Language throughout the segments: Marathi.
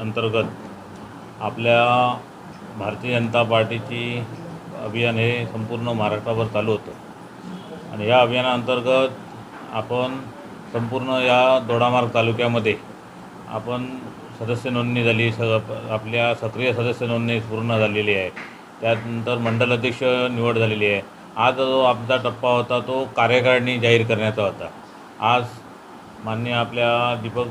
अंतर्गत आपल्या भारतीय जनता पार्टीची अभियान हे संपूर्ण महाराष्ट्राभर चालू होतं. आणि या अभियानाअंतर्गत आपण संपूर्ण या दोडामार्ग तालुक्यामध्ये आपण सदस्य नोंदणी झाली स आपल्या सक्रिय सदस्य नोंदणी पूर्ण झालेली आहे. त्यानंतर मंडल अध्यक्ष निवड झालेली आहे. आज जो आमचा टप्पा होता तो कार्यकारिणी जाहीर करण्याचा होता. आज मान्य आपल्या दीपक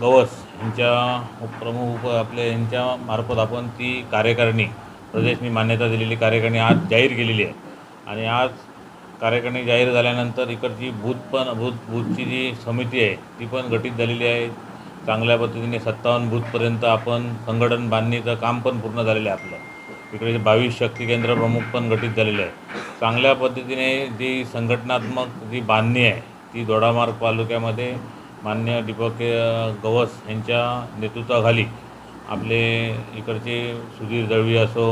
गवस यांच्या उप- प्रमुख उप आपले यांच्या मार्फत आपण ती कार्यकारिणी प्रदेशनी मान्यता दिलेली कार्यकारिणी आज जाहीर केलेली आहे. आणि आज कार्यकारिणी जाहीर झाल्यानंतर इकडची बूथ पण बूथ बूथची जी समिती आहे ती पण गठीत झालेली आहे. चांगल्या पद्धतीने सत्तावन्न बूथपर्यंत आपण संघटन बांधणीचं काम पण पूर्ण झालेलं आहे आपलं. इकडे बावीस शक्ती केंद्र प्रमुख पण गठीत झालेले आहे. चांगल्या पद्धतीने जी संघटनात्मक जी बांधणी आहे ती दोडामार्ग तालुक्यामध्ये मान्य दीपक गवस यांच्या नेतृत्वाखाली आपले इकडचे सुधीर दळवी असो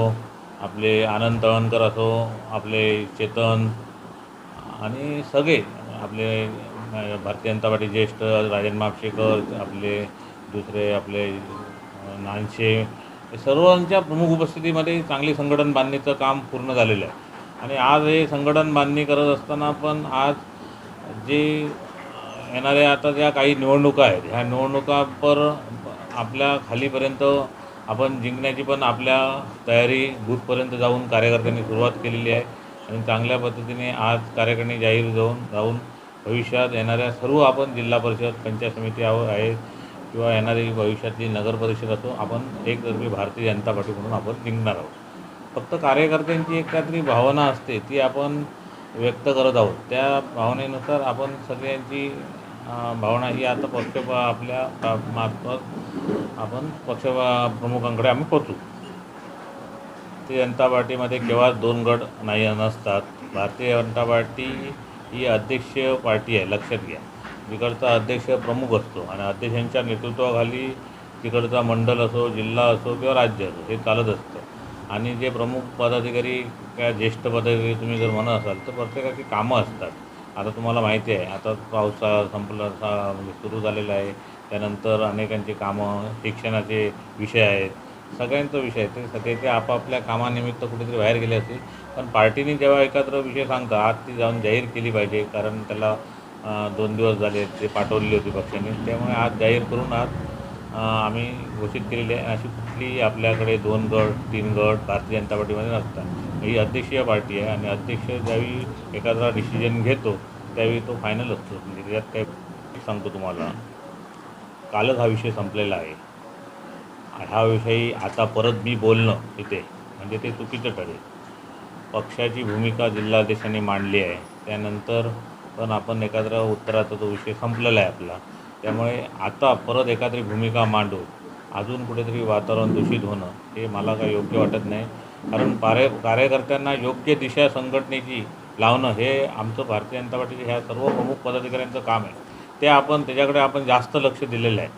आपले आनंद तळणकर असो आपले चेतन आणि सगळे आपले भारतीय जनता पार्टी ज्येष्ठ राजन मापशेकर आपले दुसरे आपले नानशे हे सर्वांच्या प्रमुख उपस्थितीमध्ये चांगली संघटन बांधणीचं काम पूर्ण झालेलं आहे. आणि आज हे संघटन बांधणी करत असताना पण आज जे येणाऱ्या आता ज्या काही निवडणुका आहेत ह्या निवडणुका पर आपल्या खालीपर्यंत आपण जिंकण्याची पण आपल्या तयारी बूथपर्यंत जाऊन कार्यकर्त्यांनी सुरुवात केलेली आहे. आणि चांगल्या पद्धतीने आज कार्यकारिणी जाहीर जाऊन जाऊन भविष्यात येणाऱ्या सर्व आपण जिल्हा परिषद पंचायत समिती आहेत किंवा येणारी भविष्यातली नगर परिषद असो आपण एकतर्फी भारतीय जनता पार्टी म्हणून आपण जिंकणार आहोत. फक्त कार्यकर्त्यांची एक काहीतरी भावना असते ती आपण व्यक्त करत आहोत. त्या भावनेनुसार आपण सगळ्यांची भावना ही आता पक्ष आपल्या मार्फत आपण पक्ष प्रमुखांकडे आम्ही पोचू भारतीय जनता पार्टीमध्ये केव्हा दोन गट नाही नसतात भारतीय जनता पार्टी ही अध्यक्ष पार्टी आहे लक्षात घ्या. तिकडचा अध्यक्ष प्रमुख असतो आणि अध्यक्षांच्या नेतृत्वाखाली तिकडचा मंडल असो जिल्हा असो किंवा राज्य असो हे चालत असतं. आणि जे प्रमुख पदाधिकारी किंवा ज्येष्ठ पदाधिकारी तुम्ही जर म्हणत असाल तर प्रत्येकाची कामं असतात. आता तुम्हाला माहिती आहे आता पावसाळा संपला म्हणजे सुरू झालेला आहे. त्यानंतर अनेकांची कामं शिक्षणाचे विषय आहेत सगळ्यांचा विषय आहे. ते सगळे ते आपापल्या कामानिमित्त कुठेतरी बाहेर गेले असतील. पण पार्टीने जेव्हा एकत्र विषय सांगता आज ती जाऊन जाहीर केली पाहिजे कारण त्याला दोन दिवस झाले ते पाठवलेली होती पक्षाने. त्यामुळे आज जाहीर करून आज आम्ही घोषित केलेली आहे अशी कुठली आपल्याकडे दोन गट तीन गट भारतीय जनता पार्टीमध्ये नसतात. ही अध्यक्षीय पार्टी आहे आणि अध्यक्ष ज्यावेळी एखादा डिसिजन घेतो त्यावेळी तो फायनल असतो. म्हणजे त्याच्यात काही सांगतो तुम्हाला. कालच हा विषय संपलेला आहे. हा विषयी आता परत मी बोलणं तिथे म्हणजे ते चुकीचं ठरेल. पक्षाची भूमिका जिल्हाध्यक्षांनी मांडली आहे. त्यानंतर पण आपण एखादा उत्तराचा तो विषय संपलेला आहे आपला. त्यामुळे आता परत एखादी भूमिका मांडू अजून कुठेतरी वातावरण दूषित होणं हे मला काही योग्य वाटत नाही. कारण कार्य कार्यकर्त्यांना योग्य दिशा संघटनेची लावणं हे आमचं भारतीय जनता पार्टीचे ह्या सर्व प्रमुख पदाधिकाऱ्यांचं काम आहे. ते आपण त्याच्याकडे आपण जास्त लक्ष दिलेलं आहे.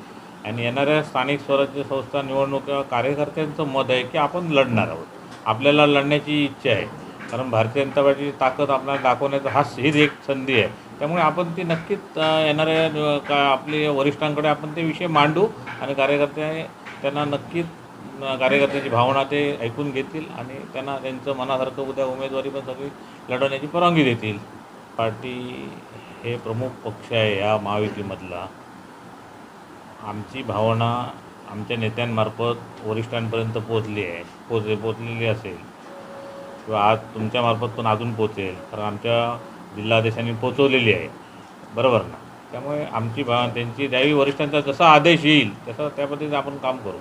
आणि येणाऱ्या स्थानिक स्वराज्य संस्था निवडणुका कार्यकर्त्यांचं मत आहे की आपण लढणार आहोत. आपल्याला लढण्याची इच्छा आहे. कारण भारतीय जनता पार्टीची ताकद आपल्याला दाखवण्याचा हा हीच एक संधी आहे. त्यामुळे आपण ते नक्कीच येणाऱ्या का आपले वरिष्ठांकडे आपण ते विषय मांडू आणि कार्यकर्ते त्यांना नक्कीच कार्यकर्त्यांची भावना ते ऐकून घेतील आणि त्यांना त्यांचं मनासारखं उद्या उमेदवारी पण सगळी लढवण्याची परवानगी देतील. पार्टी हे प्रमुख पक्ष आहे या महायुतीमधला. आमची भावना आमच्या नेत्यांमार्फत वरिष्ठांपर्यंत पोचली आहे पोच पोचलेली असेल. किंवा आज तुमच्यामार्फत पण अजून पोचेल कारण आमच्या जिल्हाधीशांनी पोचवलेली आहे. बरोबर ना? त्यामुळे आमची भा त्यांची द्यावी वरिष्ठांचा जसा आदेश येईल तसा त्या पद्धतीने आपण काम करू.